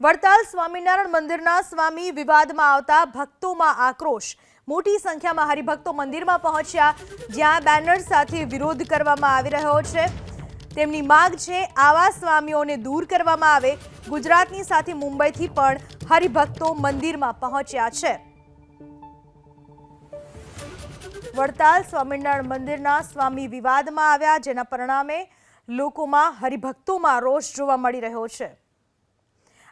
વડતાલ સ્વામિનારાયણ મંદિરના સ્વામી વિવાદમાં આવતા ભક્તોમાં આક્રોશ. મોટી સંખ્યામાં હરિભક્તો મંદિરમાં પહોંચ્યા, જ્યાં બેનર સાથે વિરોધ કરવામાં આવી રહ્યો છે. તેમની માંગ છે આવા સ્વામીઓને દૂર કરવામાં આવે. ગુજરાતની સાથે મુંબઈથી પણ હરિભક્તો મંદિરમાં પહોંચ્યા છે. વડતાલ સ્વામિનારાયણ મંદિરના સ્વામી વિવાદમાં આવ્યા, જેના પરિણામે લોકોમાં હરિભક્તોમાં રોષ જોવા મળી રહ્યો છે.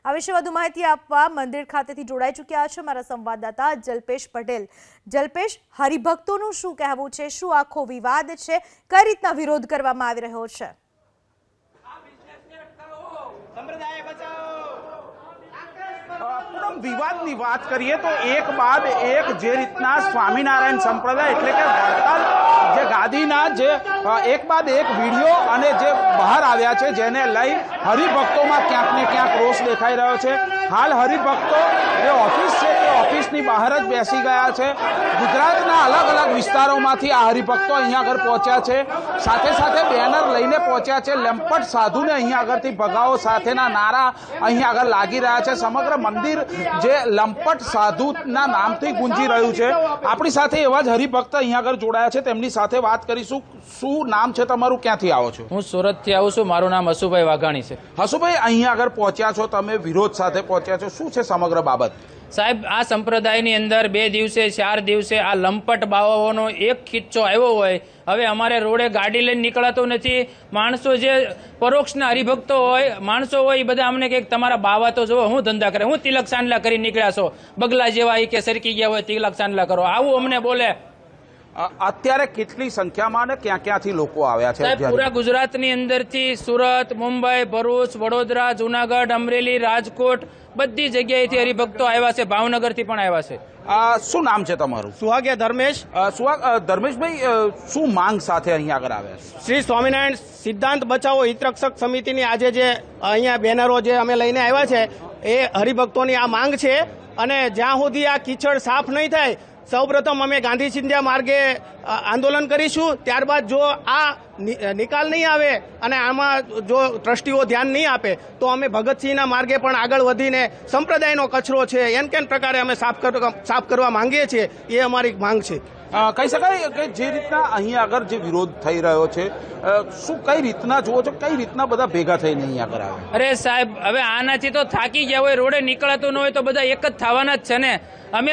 આ વિશે વધુ માહિતી આપવા મંદિર ખાતેથી જોડાઈ ચૂક્યા છે મારા સંવાદદાતા જલ્પેશ પટેલ. જલ્પેશ, હરિભક્તોનું શું કહેવું છે? શું આખો વિવાદ છે? કઈ રીતના વિરોધ કરવામાં આવી રહ્યો છે? સંપ્રદાય બચાવો. પૂનમ વિવાદની વાત કરીએ તો એક બાદ એક જે રીતના સ્વામિનારાયણ સંપ્રદાય એટલે કે વડતાલ જે ગાદીના જે એક બાદ એક વીડિયો અને જે બહાર આવ્યા છે જેને લઈ હરિભક્તોમાં ક્યાંક ને ક્યાંક રોષ દેખાઈ રહ્યો છે. હાલ હરિભક્તો જે ઓફિસ છે તે ઓફિસની બહાર જ બેસી ગયા છે. ગુજરાતના અલગ અલગ વિસ્તારોમાંથી આ હરિભક્તો અહીંયા આગળ પહોંચ્યા છે. સાથે સાથે બેનર લઈને પહોંચ્યા છે. લેમ્પટ સાધુને અહીંયા આગળથી ભગાવો સાથેના નારા અહીંયા આગળ લાગી રહ્યા છે. સમગ્ર મંદિર જે લંપટ સાધુના નામથી ગુંજી રહ્યું છે. આપણી સાથે એવા જ હરિભક્ત અહીંયા આગળ જોડાયા છે. તેમની સાથે વાત કરીશું. શું નામ છે તમારું? ક્યાંથી આવો છો? હું સુરતથી આવું છું. મારું નામ હસુભાઈ વાઘાણી છે. હસુભાઈ અહીંયા આગળ પહોંચ્યા છો તમે વિરોધ સાથે પહોંચ્યા છો. શું છે સમગ્ર બાબત? સાહેબ આ સંપ્રદાયની અંદર બે દિવસે ચાર દિવસે આ લંપટ બાવાઓનો એક ખીચ્ચો આવ્યો હોય હવે અમારે રોડે ગાડી લઈને નીકળાતો નથી. માણસો જે પરોક્ષના હરિભક્તો હોય, માણસો હોય, એ બધા અમને કંઈક તમારા બાવા તો જુઓ, હું ધંધા કરે, હું તિલક સાંડલા કરી નીકળ્યા છો. બગલા જેવા એ કે સરકી ગયા હોય, તિલક સાંડલા કરો. આવું અમને બોલે. અત્યારે કેટલી સંખ્યામાં અને ક્યાં ક્યાંથી લોકો આવ્યા છે પૂરા ગુજરાતની અંદરથી સુરત મુંબઈ ભરૂચ વડોદરા જુનાગઢ અમરેલી રાજકોટ બધી જગ્યાએથી હરિભક્તો આવ્યા છે ભાવનગરથી પણ આવ્યા છે. શું નામ છે તમારું? સુહાગ્યા ધર્મેશ. સુહાગ ધર્મેશભાઈ શું માંગ સાથે અહીંયા આગળ આવ્યા શ્રી સ્વામિનારાયણ સિદ્ધાંત બચાવો હિતરક્ષક સમિતિની આજે જે અહીંયા બેનરો જે અમે લઈને આવ્યા છે એ હરિભક્તોની આ માંગ છે. અને જ્યાં સુધી આ કીચડ સાફ નહીં થાય સૌપ્રથમ અમે ગાંધી ચિંધ્યા માર્ગે આંદોલન કરીશું. ત્યારબાદ જો આ નિકાલ નહીં આવે અને આમાં જો ટ્રસ્ટીઓ ધ્યાન નહીં આપે તો અમે ભગતસિંહના માર્ગે પણ આગળ વધીને સંપ્રદાયનો કચરો છે એમ કેમ પ્રકારે અમે સાફ કરવા સાફ કરવા માંગીએ છીએ એ અમારી માંગ છે. કહી શકાય કે જે રીતના અહીંયા આગળ જે વિરોધ થઈ રહ્યો છે શું કઈ રીતના જુઓ છો કઈ રીતના બધા ભેગા થઈને અહીંયા આગળ આવે? અરે સાહેબ હવે આનાથી તો થાકી ગયા હોય રોડે નીકળાતું ન હોય તો બધા એક જ થવાના જ છે ને. અમે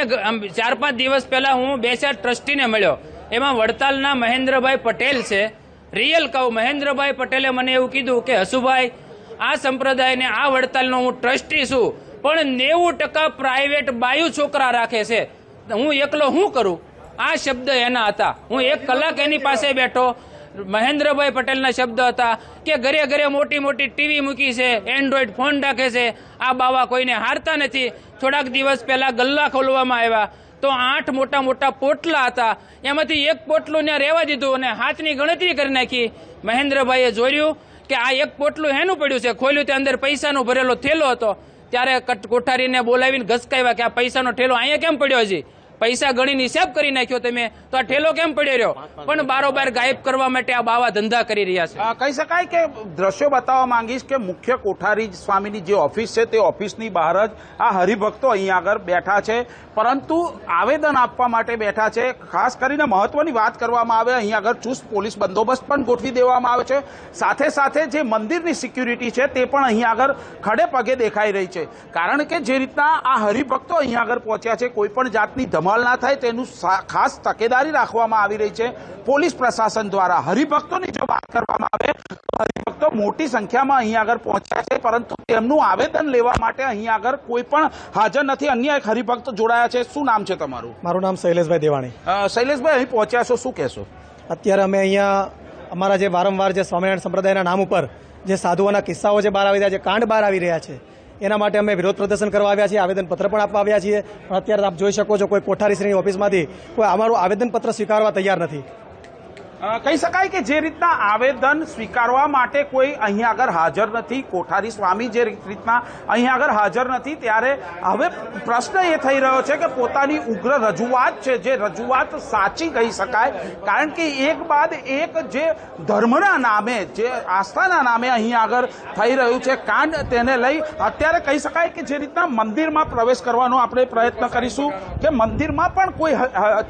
ચાર પાંચ દિવસ પહેલા હું બે ચાર ટ્રસ્ટીને મળ્યો. એમાં વડતાલના મહેન્દ્રભાઈ પટેલ છે રિયલ કહું, મહેન્દ્રભાઈ પટેલે મને એવું કીધું કે, હસુભાઈ, આ સંપ્રદાયને આ વડતાલનો હું ટ્રસ્ટી છું, પણ નેવું ટકા પ્રાઇવેટ બાયુ છોકરા રાખે છે. હું એકલો શું કરું? આ શબ્દ એના હતા. હું એક કલાક એની પાસે બેઠો. મહેન્દ્રભાઈ પટેલના શબ્દ હતા કે, ઘરે ઘરે મોટી મોટી ટીવી મૂકી છે એન્ડ્રોઈડ ફોન રાખે છે. આ બાવા કોઈને હારતા નથી. થોડાક દિવસ પહેલા ગલ્લા ખોલવામાં આવ્યા. તો આઠ મોટા મોટા પોટલા હતા. એમાંથી એક પોટલું ત્યાં રહેવા દીધું અને હાથની ગણતરી કરી નાખી. મહેન્દ્રભાઈએ જોયું કે આ એક પોટલું હેનું પડ્યું છે. ખોલ્યું તે અંદર પૈસાનો ભરેલો થેલો હતો. ત્યારે કોઠારીને બોલાવીને ઘસકાવ્યા કે આ પૈસાનો ઠેલો અહીંયા કેમ પડ્યો હજી પૈસા ગણીને હિસાબ કરી નાખ્યો તમે તો આ ઠેલો કેમ પડ્યો રહ્યો? પણ બારોબાર ગાયબ કરવા માટે આ બાવા ધંધા કરી રહ્યા છે. કહી શકાય કે દ્રશ્યો બતાવવા માંગીશ કે મુખ્ય કોઠારી સ્વામીની જે ઓફિસ છે તે ઓફિસની બહાર જ આ હરિભક્તો અહીં આગળ બેઠા છે. પરંતુ આવેદન આપવા માટે બેઠા છે. ખાસ કરીને મહત્વની વાત કરવામાં આવે અહીં આગળ ચુસ્ત પોલીસ બંદોબસ્ત પણ ગોઠવી દેવામાં આવે છે. સાથે સાથે જે મંદિરની સિક્યુરિટી છે તે પણ અહીં આગળ ખડે પગે દેખાઈ રહી છે. કારણ કે જે રીતના આ હરિભક્તો અહીં આગળ પહોંચ્યા છે કોઈ પણ જાતની ધમાલ ના થાય તેનું ખાસ તકેદારી રાખવામાં આવી રહી છે. પોલીસ પ્રશાસન દ્વારા હરિભક્તોની જો વાત કરવામાં આવે તો હરિભક્તો મોટી સંખ્યામાં અહીં આગળ પહોંચ્યા છે પરંતુ તેમનું આવેદન લેવા માટે અહીં આગળ કોઈ પણ હાજર નથી. અન્ય એક હરિભક્ત જોડાયા છે. શું નામ છે તમારું? મારું નામ શૈલેષભાઈ દેવાણી. શૈલેષભાઈ અહીં પહોંચ્યા છો. શું કહેશો? અત્યારે અમે અહીંયા અમારા જે વારંવાર જે સ્વામિનારાયણ સંપ્રદાયના નામ ઉપર જે સાધુઓના કિસ્સાઓ જે બહાર આવી રહ્યા છે કાંડ બહાર આવી રહ્યા છે એના માટે અમે વિરોધ પ્રદર્શન કરવા આવ્યા છીએ, આવેદનપત્ર પણ આપવા આવ્યા છીએ. પણ અત્યારે આપ જોઈ શકો છો, કોઈ કોઠારીશ્રીની ઓફિસમાંથી કોઈ અમારું આવેદનપત્ર સ્વીકારવા તૈયાર નથી. કહી શકાય કે જે રીતના આવેદન સ્વીકારવા માટે કોઈ અહીં આગળ હાજર નથી, કોઠારી સ્વામી જે રીતના અહીં આગળ હાજર નથી, ત્યારે હવે પ્રશ્ન એ થઈ રહ્યો છે કે પોતાની ઉગ્ર રજૂઆત છે, જે રજૂઆત સાચી કહી શકાય, કારણ કે એક બાદ એક જે ધર્મના નામે, જે આસ્થાના નામે અહીં આગળ થઈ રહ્યું છે, કાંડ તેને લઈ અત્યારે કહી શકાય કે જે રીતના મંદિરમાં પ્રવેશ કરવાનો આપણે પ્રયત્ન કરીશું, કે મંદિરમાં પણ કોઈ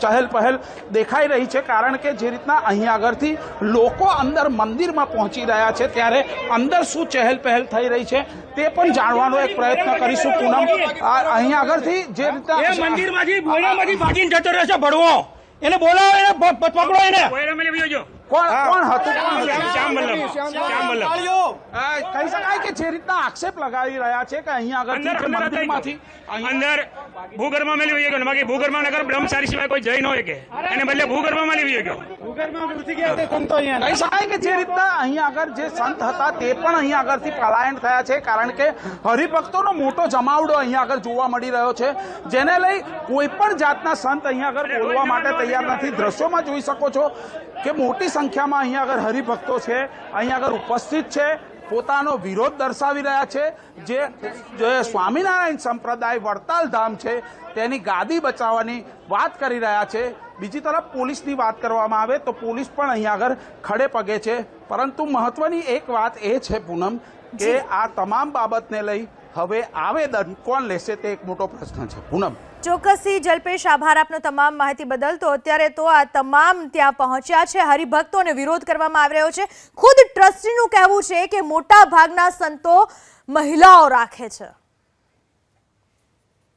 ચહેલ પહેલ દેખાઈ રહી છે, કારણ કે જે રીતના અહીં આગળથી લોકો અંદર મંદિરમાં પહોંચી રહ્યા છે ત્યારે અંદર શું ચહેલ પહેલ થઈ રહી છે તે પણ જાણવાનો એક પ્રયત્ન કરીશું. પૂનમ આ અહીં આગળથી જે રીતે મંદિરમાંથી ભાગીને જતો રહેશે ભડવો એને બોલાવો એને પકડો એને. કોણ કોણ હતું? કહી શકાય કે જે રીતના આક્ષેપ લગાવી રહ્યા છે કે અહીં આગળ જે મંદિરમાંથી અંદર ભૂગર્ભમાં મેલી વહી ગયો. બાકી ભૂગર્ભમાં નગર બ્રહ્મચારી સિવાય કોઈ જઈ ન હોય કે. એને બદલે ભૂગર્ભમાં મેલી વહી ગયો. કહી શકાય કે જે રીતના અહીં આગળ જે સંત હતા તે પણ અહીં આગળથી પલાયન થયા છે કારણ કે હરિભક્તોનો મોટો જમાવડો અહીંયા આગળ જોવા મળી રહ્યો છે જેને લઈ કોઈ પણ જાતના સંત અહીંયા આગળ બોલવા માટે તૈયાર નથી. દ્રશ્યોમાં જોઈ શકો છો કે મોટી સંખ્યામાં અહીં આગળ હરિભક્તો છે અહીં આગળ ઉપસ્થિત છે પોતાનો વિરોધ દર્શાવી રહ્યા છે. જે જે સ્વામિનારાયણ સંપ્રદાય વડતાલ ધામ છે તેની ગાદી બચાવવાની વાત કરી રહ્યા છે. બીજી તરફ પોલીસની વાત કરવામાં આવે તો પોલીસ પણ અહીં આગળ ખડે પગે છે. પરંતુ મહત્વની એક વાત એ છે પૂનમ કે આ તમામ બાબતને લઈ હવે આવેદન કોણ લેશે તે એક મોટો પ્રશ્ન છે. પૂનમ. ચોક્કસથી જલ્પેશ, આભાર આપનો તમામ માહિતી બદલ. તો અત્યારે તો આ તમામ ત્યાં પહોંચ્યા છે. હરિભક્તોને વિરોધ કરવામાં આવી રહ્યો છે. ખુદ ટ્રસ્ટીનું કહેવું છે કે મોટા ભાગના સંતો મહિલાઓ રાખે છે.